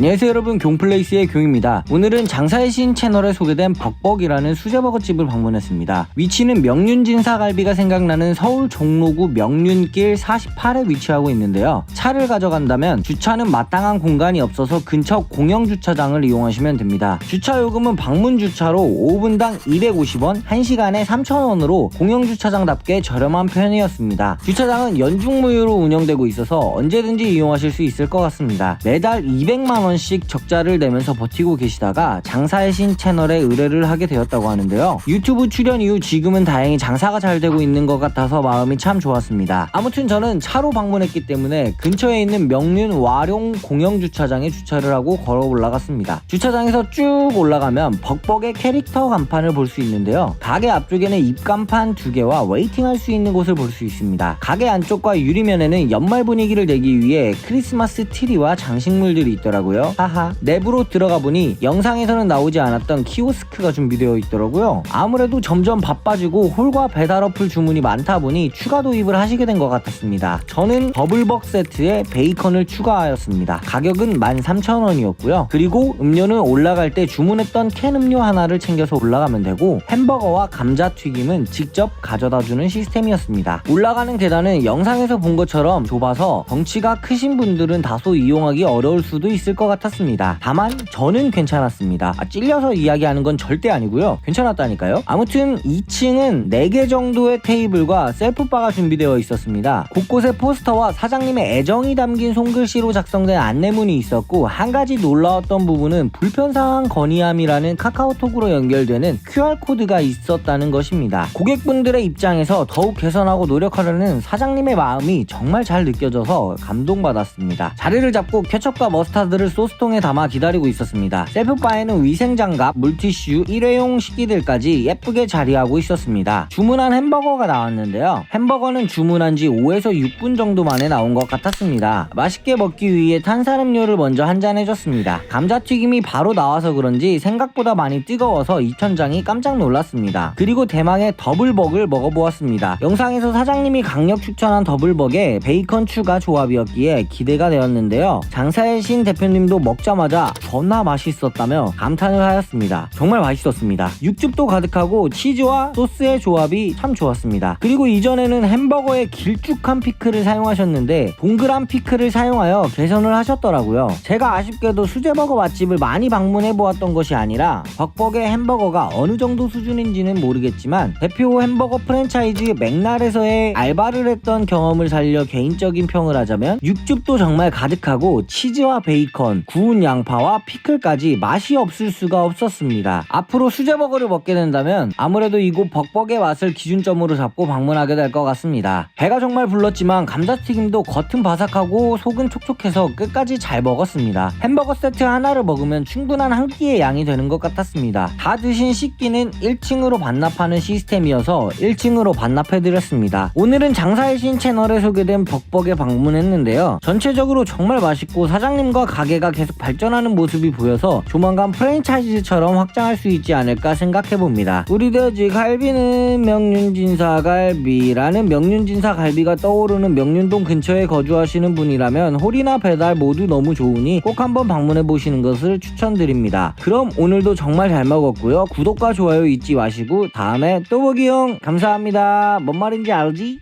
안녕하세요 여러분. 경플레이스의 경입니다. 오늘은 장사의 신 채널에 소개된 벅벅이라는 수제버거집을 방문했습니다. 위치는 명륜진사갈비가 생각나는 서울 종로구 명륜길 48에 위치하고 있는데요. 차를 가져간다면 주차는 마땅한 공간이 없어서 근처 공영주차장을 이용하시면 됩니다. 주차 요금은 방문 주차로 5분당 250원 1시간에 3,000원으로 공영주차장답게 저렴한 편이었습니다. 주차장은 연중무휴로 운영되고 있어서 언제든지 이용하실 수 있을 것 같습니다. 매달 200만 원씩 적자를 내면서 버티고 계시다가 장사의 신 채널에 의뢰를 하게 되었다고 하는데요. 유튜브 출연 이후 지금은 다행히 장사가 잘 되고 있는 것 같아서 마음이 참 좋았습니다. 아무튼 저는 차로 방문했기 때문에 근처에 있는 명륜 와룡 공영 주차장에 주차를 하고 걸어 올라갔습니다. 주차장에서 쭉 올라가면 벅벅의 캐릭터 간판을 볼 수 있는데요. 가게 앞쪽에는 입간판 두 개와 웨이팅할 수 있는 곳을 볼 수 있습니다. 가게 안쪽과 유리면에는 연말 분위기를 내기 위해 크리스마스 트리와 장식물들이 있더라고요. 하하. 내부로 들어가 보니 영상에서는 나오지 않았던 키오스크가 준비되어 있더라고요. 아무래도 점점 바빠지고 홀과 배달 어플 주문이 많다 보니 추가 도입을 하시게 된 것 같았습니다. 저는 더블벅 세트에 베이컨을 추가하였습니다. 가격은 13,000원이었고요. 그리고 음료는 올라갈 때 주문했던 캔 음료 하나를 챙겨서 올라가면 되고 햄버거와 감자튀김은 직접 가져다 주는 시스템이었습니다. 올라가는 계단은 영상에서 본 것처럼 좁아서 덩치가 크신 분들은 다소 이용하기 어려울 수도 있을 것 같았습니다. 다만 저는 괜찮았습니다. 아, 찔려서 이야기하는 건 절대 아니고요. 괜찮았다니까요. 아무튼 2층은 4개 정도의 테이블과 셀프바가 준비되어 있었습니다. 곳곳에 포스터와 사장님의 애정이 담긴 손글씨로 작성된 안내문이 있었고 한 가지 놀라웠던 부분은 불편사항 건의함이라는 카카오톡으로 연결되는 QR코드가 있었다는 것입니다. 고객분들의 입장에서 더욱 개선하고 노력하려는 사장님의 마음이 정말 잘 느껴져서 감동받았습니다. 자리를 잡고 케첩과 머스타드를 소스통에 담아 기다리고 있었습니다. 셀프바에는 위생장갑, 물티슈, 일회용 식기들까지 예쁘게 자리하고 있었습니다. 주문한 햄버거가 나왔는데요. 햄버거는 주문한 지 5에서 6분 정도 만에 나온 것 같았습니다. 맛있게 먹기 위해 탄산음료를 먼저 한 잔 해줬습니다. 감자튀김이 바로 나와서 그런지 생각보다 많이 뜨거워서 이천장이 깜짝 놀랐습니다. 그리고 대망의 더블벅을 먹어보았습니다. 영상에서 사장님이 강력 추천한 더블벅에 베이컨 추가 조합이었기에 기대가 되었는데요. 장사의 신 대표님 도 먹자마자 존나 맛있었다며 감탄을 하였습니다. 정말 맛있었습니다. 육즙도 가득하고 치즈와 소스의 조합이 참 좋았습니다. 그리고 이전에는 햄버거에 길쭉한 피클을 사용하셨는데 동그란 피클을 사용하여 개선을 하셨더라고요. 제가 아쉽게도 수제버거 맛집을 많이 방문해 보았던 것이 아니라 벅벅의 햄버거가 어느 정도 수준인지는 모르겠지만 대표 햄버거 프랜차이즈 맥날에서의 알바를 했던 경험을 살려 개인적인 평을 하자면 육즙도 정말 가득하고 치즈와 베이컨, 구운 양파와 피클까지 맛이 없을 수가 없었습니다. 앞으로 수제버거를 먹게 된다면 아무래도 이곳 벅벅의 맛을 기준점으로 잡고 방문하게 될 것 같습니다. 배가 정말 불렀지만 감자튀김도 겉은 바삭하고 속은 촉촉해서 끝까지 잘 먹었습니다. 햄버거 세트 하나를 먹으면 충분한 한 끼의 양이 되는 것 같았습니다. 다 드신 식기는 1층으로 반납하는 시스템이어서 1층으로 반납해드렸습니다. 오늘은 장사의 신 채널에 소개된 벅벅에 방문했는데요. 전체적으로 정말 맛있고 사장님과 가게 가 계속 발전하는 모습이 보여서 조만간 프랜차이즈처럼 확장할 수 있지 않을까 생각해봅니다. 우리 돼지 갈비는 명륜진사 갈비라는 명륜진사 갈비가 떠오르는 명륜동 근처에 거주하시는 분이라면 홀이나 배달 모두 너무 좋으니 꼭 한번 방문해 보시는 것을 추천드립니다. 그럼 오늘도 정말 잘 먹었고요. 구독과 좋아요 잊지 마시고 다음에 또 보기용 감사합니다. 뭔 말인지 알지?